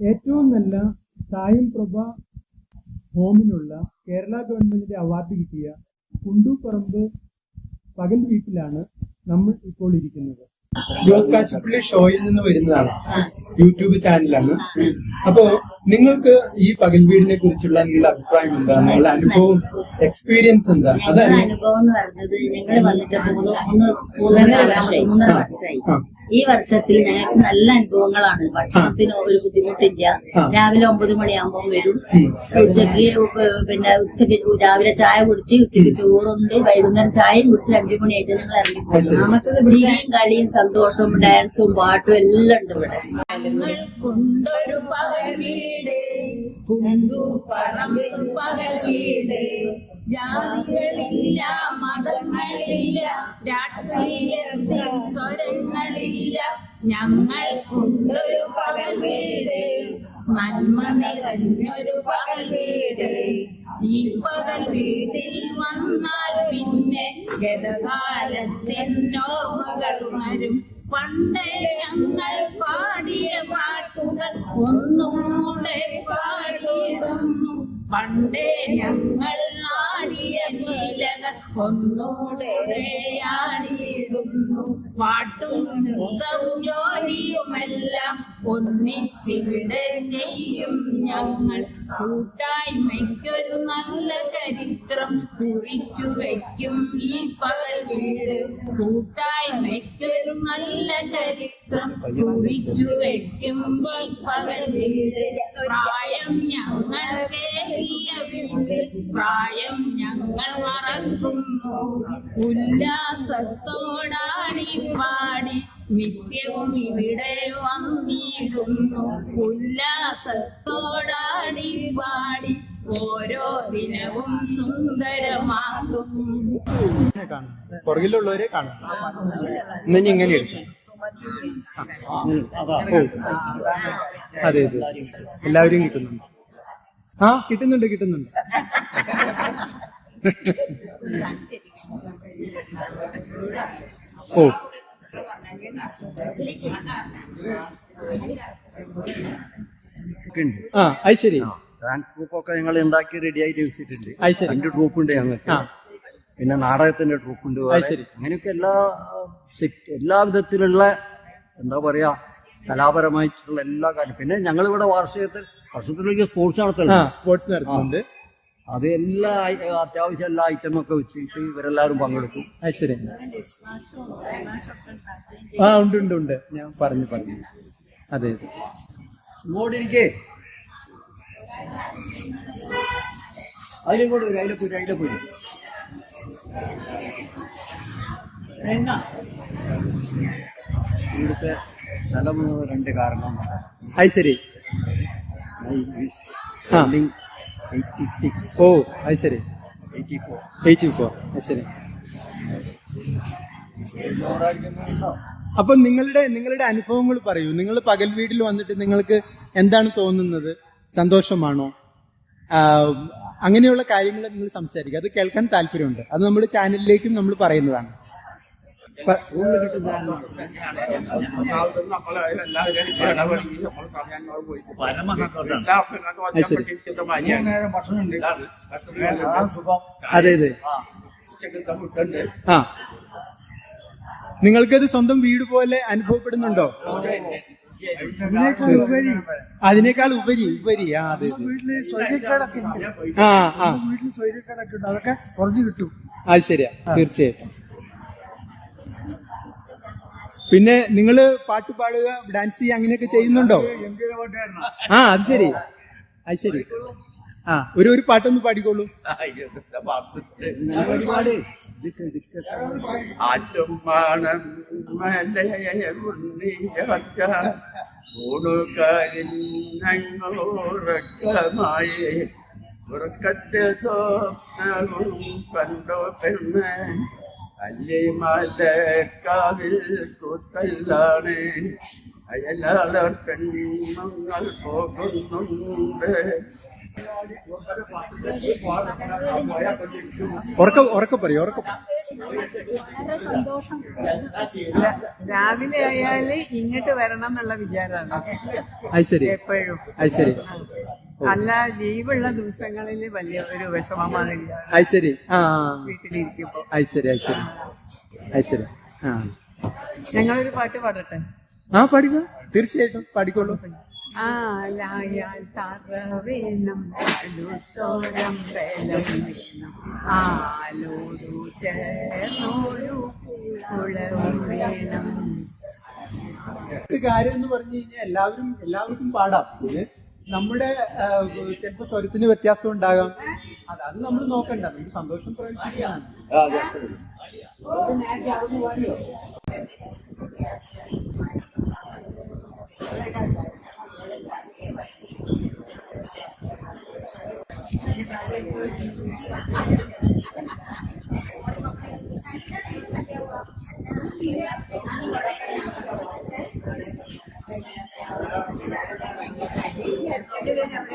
ഏറ്റവും നല്ല സായം പ്രഭ ഹോമിനുള്ള കേരള ഗവൺമെന്റിന്റെ അവാർഡ് കിട്ടിയ കുണ്ടൂപ്പറമ്പ് പകൽ വീട്ടിലാണ് നമ്മൾ ഇപ്പോൾ ഇരിക്കുന്നത്. ജോസ് കാച്ചിപ്പള്ളി ഷോയിൽ നിന്ന് വരുന്നതാണ്. യൂട്യൂബ് ചാനലാണ്. അപ്പോ നിങ്ങൾക്ക് ഈ പകൽ വീടിനെ കുറിച്ചുള്ള നിങ്ങളുടെ അഭിപ്രായം എന്താണ്? നിങ്ങളുടെ അനുഭവം എക്സ്പീരിയൻസ് എന്താ? അതാണ് അനുഭവം എന്ന് പറയുന്നത് ഞങ്ങൾ വന്നിട്ട് മൂന്ന് മൂന്ന് മൂന്നര വർഷമായി. മൂന്നര വർഷമായി ആ. ഈ വർഷത്തിൽ ഞങ്ങൾക്ക് നല്ല അനുഭവങ്ങളാണ്. ഭക്ഷണത്തിന് ഒരു ബുദ്ധിമുട്ടില്ല. രാവിലെ ഒമ്പത് മണിയാകുമ്പോൾ വരും. ഉച്ചയ്ക്ക് പിന്നെ ഉച്ചയ്ക്ക് രാവിലെ ചായ കുടിച്ച് ഉച്ചയ്ക്ക് ചോറുണ്ട് വൈകുന്നേരം ചായയും കുടിച്ച് അഞ്ചു മണിയായിട്ട് ഞങ്ങൾ ഇറങ്ങി. പോകും ചിരിയും കളിയും സന്തോഷവും ഡാൻസും പാട്ടും എല്ലാം ഉണ്ട് ഇവിടെ. കൊണ്ടൊരു വീട് പകൽ വീട്. ജാതികളില്ല മതങ്ങളില്ല രാഷ്ട്രീയത്തിൽ സ്വരങ്ങളില്ല. ഞങ്ങൾ കൊണ്ടൊരു പകൽ വീട് നന്മ നിറഞ്ഞൊരു പകൽ വീട്. ഈ പകൽ വീട്ടിൽ വന്നാൽ പിന്നെ ഗതകാലത്തിൻ ഓർമ്മകൾ വരും. പണ്ടേ ഞങ്ങൾ പാടിയ പാട്ടുകൾ ഒന്നുകൂടെ പാടിയിടുന്നു പണ്ടേ ഞങ്ങൾ ലീലകൾ ഒന്നുകൂടെ ആടിയിടുന്നു. പാട്ടും നൃത്തവും ജോലിയുമെല്ലാം ഒന്നിച്ചിവിടെ ചെയ്യും ഞങ്ങൾ കൂട്ടായ്മയ്ക്കൊരു നല്ല ചരിത്രം കുറിച്ചു വയ്ക്കും. ഈ പകൽ വീട് കൂട്ടായ്മയ്ക്കൊരു നല്ല ചരിത്രം കുറിച്ചു വയ്ക്കും. ഈ പകൽ വീട് പ്രായം ഞങ്ങൾ കേറിയ വീട് പ്രായം ഞങ്ങൾ മറക്കുന്നു. ഉല്ലാസത്തോടാടി പാടി നിത്യവും ഇവിടെ വന്നിടുന്നു. ഉല്ലാസത്തോടാടി പാടി ഓരോ ദിനവും സുന്ദരമാക്കും പുറകിലുള്ളവരെ കാണും. ഇന്ന് ഇനി ഇങ്ങനെ അതെ അതെ. എല്ലാവരും കിട്ടുന്നുണ്ട്. ആ കിട്ടുന്നുണ്ട് കിട്ടുന്നുണ്ട്. ഓ ആ അത് ശരി. ട്രൂപ്പൊക്കെ ഞങ്ങൾ ഉണ്ടാക്കി റെഡി ആയിട്ട് വെച്ചിട്ടുണ്ട് അത് ശരി. രണ്ട് ട്രൂപ്പ് ഉണ്ട് ഞങ്ങൾക്ക്. ആ. പിന്നെ നാടകത്തിന്റെ ട്രൂപ്പ് ഉണ്ട് വേറെ. അങ്ങനെയൊക്കെ എല്ലാ സെറ്റ് എല്ലാ വിധത്തിലുള്ള എന്താ പറയാ കലാപരമായിട്ടുള്ള എല്ലാ കാര്യം പിന്നെ ഞങ്ങൾ ഇവിടെ വാർഷികത്തിൽ വർഷത്തിലേക്ക് സ്പോർട്സ് ആ നടത്തുന്നുണ്ട്. സ്പോർട്സ് നടത്തുന്നുണ്ട് അത് എല്ലാ അത്യാവശ്യം എല്ലാ ഐറ്റം ഒക്കെ വെച്ചിട്ട് ഇവരെല്ലാവരും പങ്കെടുക്കും. അത് ശരി. ആ ഉണ്ട് ഉണ്ട് ഉണ്ട്. ഞാൻ പറഞ്ഞു പറഞ്ഞു. അതെ ഇങ്ങോട്ടിരിക്കേ. അതിലിങ്ങോട്ട് വരും അതിലെ പോരും അതിലെ പോരും ഇവിടുത്തെ സ്ഥലം രണ്ട് കാരണം അത് ശരി. ഓ അത് ശരി എയ്റ്റി ഫോർ അത് ശരി അപ്പൊ നിങ്ങളുടെ നിങ്ങളുടെ അനുഭവങ്ങൾ പറയൂ. നിങ്ങൾ പകൽ വീട്ടിൽ വന്നിട്ട് നിങ്ങൾക്ക് എന്താണ് തോന്നുന്നത്? സന്തോഷമാണോ? അങ്ങനെയുള്ള കാര്യങ്ങൾ നിങ്ങൾ സംസാരിക്കുക. അത് കേൾക്കാൻ താല്പര്യമുണ്ട്. അത് നമ്മുടെ ചാനലിലേക്കും നമ്മൾ പറയുന്നതാണ്. അതെ അതെ ആ നിങ്ങൾക്കത് സ്വന്തം വീട് പോലെ അനുഭവപ്പെടുന്നുണ്ടോ? അതിനേക്കാൾ ഉപരി. ഉപരി ആ അതെ. വീട്ടിൽ ആ ആ. വീട്ടിൽ സ്വൈര്യക്കേടൊക്കെ ഉണ്ട്. അതൊക്കെ കുറഞ്ഞു കിട്ടും. അത് ശരിയാ. തീർച്ചയായിട്ടും. പിന്നെ നിങ്ങൾ പാട്ട് പാടുക ഡാൻസ് ചെയ്യുക അങ്ങനെയൊക്കെ ചെയ്യുന്നുണ്ടോ? ആ അത് ശരി. അത് ശരി. ആ ഒരു ഒരു പാട്ടൊന്ന് പാടിക്കോളൂ. ൂണുകരിഞ്ഞങ്ങോറക്കമായി ഉറക്കത്തിൽ സ്വപ്നവും കണ്ടോ പെണ്ണ്. അല്ലിമലക്കാവിൽ കൂത്തല്ലാണ് അയലാളർ പെണ്ണുങ്ങൾ പോകുന്നുണ്ട് ഉറക്ക ഉറക്ക പറയൂ ഉറക്ക രാവിലെ ആയാൽ ഇങ്ങോട്ട് വരണം എന്നുള്ള വിചാരമാണ്. അത് ശരി. എപ്പോഴും. അത് ശരി. അല്ല ലീവുള്ള ദിവസങ്ങളിൽ വലിയ ഒരു വിഷമമാണ് അയശ്ശേരി ശരി. ആ. വീട്ടിലിരിക്കുമ്പോ. അത് ശരി അത് ശരി. അത് ശരി. ആ. ഞങ്ങളൊരു പാട്ട് പാടട്ടെ? ആ പാടിക്കോ. തീർച്ചയായിട്ടും പാടിക്കോളൂ. ആലായാൽ തറ വേണം അടുത്തോരം ബലം വേണം. ആലോടു ചേർന്നൊരു കുളവും വേണം. ഒരു കാര്യം എന്ന് പറഞ്ഞു കഴിഞ്ഞാൽ എല്ലാവരും എല്ലാവർക്കും പാടാം. നമ്മുടെ ചിലപ്പോൾ സ്വരത്തിന് വ്യത്യാസം ഉണ്ടാകാം. അതാണ് നമ്മൾ നോക്കണ്ട. നമുക്ക് സന്തോഷം പ്രകടിപ്പിക്കുകയാണ് Thank you. Gracias.